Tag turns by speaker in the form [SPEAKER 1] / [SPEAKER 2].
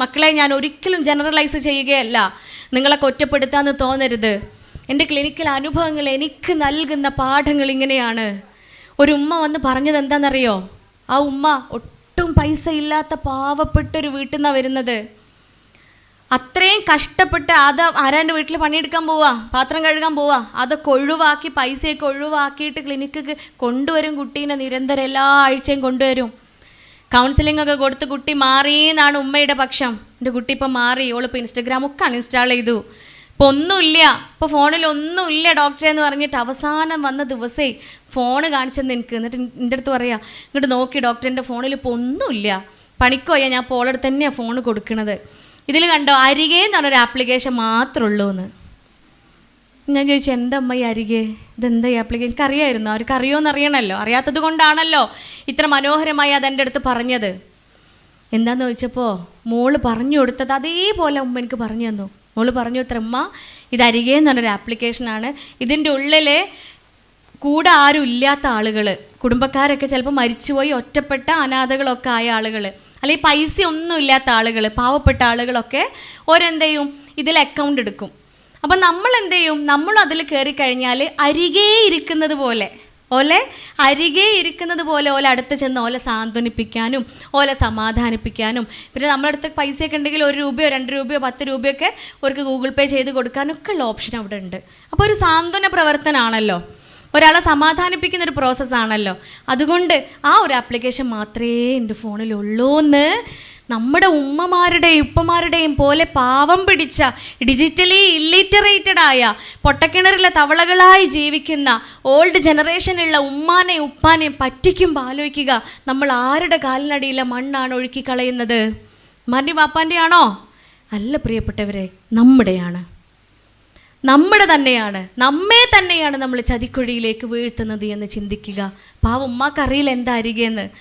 [SPEAKER 1] മക്കളെ ഞാൻ ഒരിക്കലും ജനറലൈസ് ചെയ്യുകയല്ല. നിങ്ങളെ ഒറ്റപ്പെടുത്താമെന്ന് തോന്നരുത്. എന്റെ ക്ലിനിക്കൽ അനുഭവങ്ങൾ എനിക്ക് നൽകുന്ന പാഠങ്ങൾ ഇങ്ങനെയാണ്. ഒരു ഉമ്മ വന്ന് പറഞ്ഞത് എന്താണെന്നറിയോ ആ ഉമ്മ ഒട്ടും പൈസ ഇല്ലാത്ത പാവപ്പെട്ടൊരു വീട്ടിൽ നിന്നാണ് വരുന്നത്. അത്രയും കഷ്ടപ്പെട്ട് അത് ആരാന്റെ വീട്ടിൽ പണിയെടുക്കാൻ പോവാ? പാത്രം കഴുകാൻ പോവാ? അതൊക്കെ ഒഴിവാക്കി പൈസയൊക്കെ ഒഴിവാക്കിയിട്ട് ക്ലിനിക്ക് കൊണ്ടുവരും കുട്ടീനെ നിരന്തരം എല്ലാ ആഴ്ചയും കൊണ്ടുവരും. കൗൺസിലിംഗ് ഒക്കെ കൊടുത്ത് കുട്ടി മാറി എന്നാണ് ഉമ്മയുടെ പക്ഷം. എന്റെ കുട്ടി ഇപ്പം മാറി. ഇൻസ്റ്റഗ്രാം ഒക്കെ അൺഇൻസ്റ്റാൾ ചെയ്തു. ഇപ്പോൾ ഒന്നുമില്ല. ഇപ്പോൾ ഫോണിൽ ഒന്നുമില്ല ഡോക്ടറെ എന്ന് പറഞ്ഞിട്ട് അവസാനം വന്ന ദിവസേ ഫോണ് കാണിച്ചെന്ന് എനിക്ക്. എന്നിട്ട് എന്റെ അടുത്ത് പറയാ ഇങ്ങോട്ട് നോക്കി ഡോക്ടറിന്റെ ഫോണിൽ ഇപ്പോൾ ഒന്നുമില്ല. പണിക്കോയ ഞാൻ ഇപ്പോൾ ഓളടുത്ത് തന്നെയാണ് ഫോണ് കൊടുക്കുന്നത് ഇതിൽ കണ്ടോ അരികെ എന്ന് പറഞ്ഞൊരു ആപ്ലിക്കേഷൻ മാത്രമേ ഉള്ളൂ എന്ന് ഞാൻ ചോദിച്ചു എന്താ അമ്മ ഈ അരികെ? ഇതെന്താ ഈ ആപ്ലിക്കേഷൻ എനിക്ക് അറിയായിരുന്നു അവർക്ക് അറിയുമെന്ന് അറിയണമല്ലോ അറിയാത്തത് കൊണ്ടാണല്ലോ ഇത്ര മനോഹരമായി അത് എന്റെ അടുത്ത് പറഞ്ഞത്. എന്താന്ന് ചോദിച്ചപ്പോൾ മോൾ പറഞ്ഞു കൊടുത്തത് അതേപോലെ ഉമ്മ എനിക്ക് പറഞ്ഞു തന്നു. മോൾ പറഞ്ഞു ഇത്രമ്മ ഇത് അരികെ എന്ന് പറഞ്ഞൊരു ആപ്ലിക്കേഷനാണ് ഇതിന്റെ ഉള്ളിൽ കൂടെ ആരും ഇല്ലാത്ത ആളുകൾ കുടുംബക്കാരൊക്കെ ചിലപ്പോൾ മരിച്ചുപോയി ഒറ്റപ്പെട്ട അനാഥകളൊക്കെ ആയ ആളുകൾ അല്ലെങ്കിൽ പൈസ ഒന്നും ഇല്ലാത്ത ആളുകൾ പാവപ്പെട്ട ആളുകളൊക്കെ ഓരെന്ത് ചെയ്യും ഇതിൽ അക്കൗണ്ട് എടുക്കും. അപ്പം നമ്മൾ എന്ത് ചെയ്യും നമ്മൾ അതിൽ കയറി കഴിഞ്ഞാൽ അരികെ ഇരിക്കുന്നത് പോലെ. ഓലെ അരികെ ഇരിക്കുന്നത് പോലെ ഓല അടുത്ത് ചെന്ന് ഓലെ സാന്ത്വനിപ്പിക്കാനും ഓലെ സമാധാനിപ്പിക്കാനും. പിന്നെ നമ്മുടെ അടുത്ത് പൈസയൊക്കെ ഉണ്ടെങ്കിൽ ഒരു രൂപയോ രണ്ട് രൂപയോ പത്ത് രൂപയൊക്കെ അവർക്ക് ഗൂഗിൾ പേ ചെയ്ത് കൊടുക്കാനൊക്കെ ഉള്ള ഓപ്ഷൻ അവിടെ ഉണ്ട്. അപ്പോൾ ഒരു സാന്ത്വന പ്രവർത്തനമാണല്ലോ ഒരാളെ സമാധാനിപ്പിക്കുന്ന ഒരു പ്രോസസ്സാണല്ലോ അതുകൊണ്ട് ആ ഒരു ആപ്ലിക്കേഷൻ മാത്രമേ എന്റെ ഫോണിലുള്ളൂ എന്ന് നമ്മുടെ ഉമ്മമാരുടെയും ഉപ്പമാരുടെയും പോലെ പാവം പിടിച്ച ഡിജിറ്റലി ഇല്ലിറ്ററേറ്റഡ് ആയ പൊട്ടക്കിണറിലെ തവളകളായി ജീവിക്കുന്ന ഓൾഡ് ജനറേഷനിലുള്ള ഉമ്മാനെയും ഉപ്പാനെയും പറ്റിക്കുമ്പോൾ ആലോചിക്കുക നമ്മൾ ആരുടെ കാലിനടിയിലെ മണ്ണാണ് ഒഴുക്കി കളയുന്നത്? മാന്യ വാപ്പാന്റെ ആണോ അല്ല പ്രിയപ്പെട്ടവരെ നമ്മുടെയാണ്. നമ്മുടെ തന്നെയാണ്. നമ്മെ തന്നെയാണ് നമ്മൾ ചതിക്കുഴിയിലേക്ക് വീഴ്ത്തുന്നത് എന്ന് ചിന്തിക്കുക. പാവം ഉമ്മാക്കറിയില്ല എന്താ അരികെന്ന്